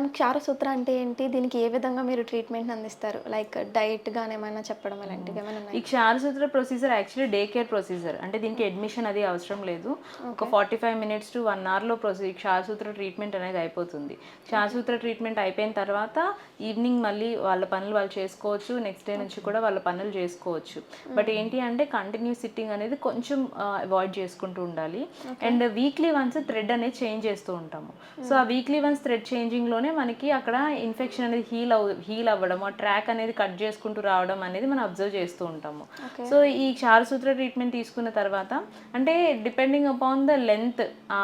Ma'am kshara sutra అంటే ఏంటి? దీనికి ఏ విధంగా మీరు ట్రీట్మెంట్ అందిస్తారు? లైక్ డైట్ గానే ఏమైనా చెప్పడం అలాంటివి ఏమైనా ఈ kshara sutra procedure actually day care procedure. అంటే దీనికి అడ్మిషన్ అది అవసరం లేదు. ఒక forty five minutes to one అవర్లో ప్రొసీ క్షారసూత్ర ట్రీట్మెంట్ అనేది అయిపోతుంది. క్షారసూత్ర ట్రీట్మెంట్ అయిపోయిన తర్వాత ఈవినింగ్ మళ్ళీ వాళ్ళ పనులు వాళ్ళు చేసుకోవచ్చు. నెక్స్ట్ డే నుంచి కూడా వాళ్ళ పనులు చేసుకోవచ్చు. బట్ ఏంటి అంటే కంటిన్యూ సిట్టింగ్ అనేది కొంచెం అవాయిడ్ చేసుకుంటూ ఉండాలి. అండ్ వీక్లీ వన్స్ థ్రెడ్ అనేది చేంజ్ చేస్తూ ఉంటాము. సో ఆ వీక్లీ వన్స్ థ్రెడ్ చేంజింగ్లోనే మనకి అక్కడ ఇన్ఫెక్షన్ అనేది హీల్ అవ్ హీల్ అవ్వడం ఆ ట్రాక్ అనేది కట్ చేసుకుంటూ రావడం అనేది మనం అబ్జర్వ్ చేస్తూ ఉంటాము. సో ఈ క్షారసూత్ర ట్రీట్మెంట్ తీసుకున్న తర్వాత అంటే డిపెండింగ్ అపాన్ ద లెంత్ ఆ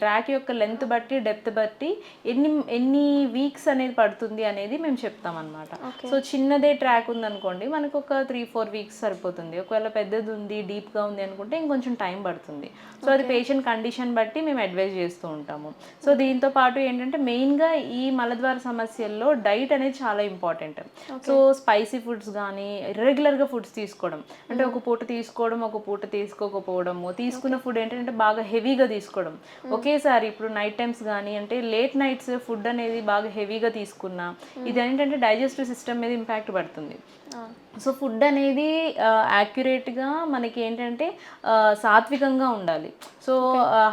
ట్రాక్ యొక్క లెంత్ బట్టి డెప్త్ బట్టి ఎన్ని ఎన్ని వీక్స్ అనేది పడుతుంది అనేది మేము చెప్తాం అనమాట సో చిన్నదే ట్రాక్ ఉందనుకోండి మనకు ఒక త్రీ ఫోర్ వీక్స్ సరిపోతుంది. ఒకవేళ పెద్దది ఉంది డీప్గా ఉంది అనుకుంటే ఇంకొంచెం టైం పడుతుంది. సో అది పేషెంట్ కండిషన్ బట్టి మేము అడ్వైజ్ చేస్తూ ఉంటాము. సో దీంతో పాటు ఏంటంటే మెయిన్గా ఈ మలద్వార సమస్యల్లో డైట్ అనేది చాలా ఇంపార్టెంట్. సో స్పైసీ ఫుడ్స్ కానీ రెగ్యులర్గా ఫుడ్స్ తీసుకోవడం. అంటే ఒక పూట తీసుకోవడం ఒక పూట తీసుకోకపోవడము తీసుకున్న ఫుడ్ ఏంటంటే బాగా హెవీగా తీసుకోవడం. ఒకేసారి ఇప్పుడు నైట్ టైమ్స్ కానీ అంటే లేట్ నైట్స్ ఫుడ్ అనేది బాగా హెవీగా తీసుకున్నా ఇది ఏంటంటే డైజెస్టివ్ సిస్టమ్ మీద ఇంపాక్ట్ పడుతుంది. సో ఫుడ్ అనేది యాక్యురేట్గా మనకి ఏంటంటే సాత్వికంగా ఉండాలి. సో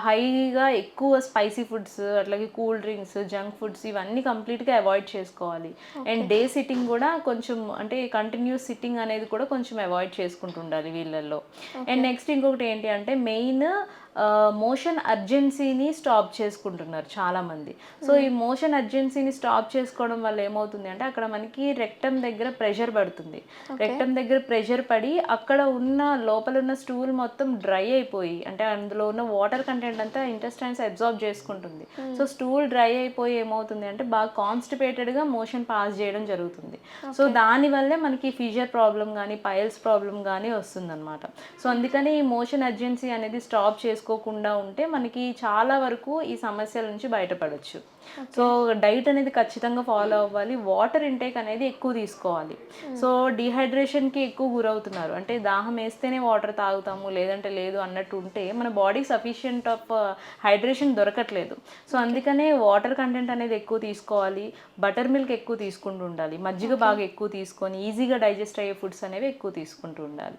హైగా ఎక్కువ స్పైసీ ఫుడ్స్ అట్లాగే కూల్ డ్రింక్స్ జంక్ ఫుడ్స్ ఇవన్నీ కంప్లీట్గా అవాయిడ్ చేసుకోవాలి. అండ్ డే సిట్టింగ్ కూడా కొంచెం అంటే కంటిన్యూస్ సిట్టింగ్ అనేది కూడా కొంచెం అవాయిడ్ చేసుకుంటూ ఉండాలి వీళ్ళల్లో అండ్ నెక్స్ట్ ఇంకొకటి ఏంటి అంటే మెయిన్ మోషన్ అర్జెన్సీని స్టాప్ చేసుకుంటున్నారు చాలామంది. సో ఈ మోషన్ అర్జెన్సీని స్టాప్ చేసుకోవడం వల్ల ఏమవుతుంది అంటే అక్కడ మనకి రెక్టమ్ దగ్గర ప్రెషర్ పడుతుంది. రెక్టమ్ దగ్గర ప్రెషర్ పడి అక్కడ ఉన్న లోపల ఉన్న స్టూల్ మొత్తం డ్రై అయిపోయి అంటే అందులో ఉన్న వాటర్ కంటెంట్ అంతా ఇంటెస్టైన్స్ అబ్జార్బ్ చేసుకుంటుంది. సో స్టూల్ డ్రై అయిపోయి ఏమవుతుంది అంటే బాగా కాన్స్టిపేటెడ్గా మోషన్ పాస్ చేయడం జరుగుతుంది. సో దానివల్లే మనకి ఫిజర్ ప్రాబ్లం కానీ పైల్స్ ప్రాబ్లం కానీ వస్తుందన్నమాట. సో అందుకని ఈ మోషన్ అర్జెన్సీ అనేది స్టాప్ చేసుకోకుండా ఉంటే మనకి చాలా వరకు ఈ సమస్యల నుంచి బయటపడవచ్చు సో డైట్ అనేది ఖచ్చితంగా ఫాలో అవ్వాలి. వాటర్ ఇంటేక్ అనేది ఎక్కువ తీసుకోవాలి. సో డిహైడ్రేషన్కి ఎక్కువ గురవుతున్నారు. అంటే దాహం వేస్తేనే వాటర్ తాగుతాము లేదంటే లేదు అన్నట్టు ఉంటే మన బాడీకి సఫిషియంట్ ఆఫ్ హైడ్రేషన్ దొరకట్లేదు. సో అందుకనే వాటర్ కంటెంట్ అనేది ఎక్కువ తీసుకోవాలి. బటర్ మిల్క్ ఎక్కువ తీసుకుంటూ ఉండాలి. మజ్జిగ బాగా ఎక్కువ తీసుకొని ఈజీగా డైజెస్ట్ అయ్యే ఫుడ్స్ అనేవి ఎక్కువ తీసుకుంటూ ఉండాలి.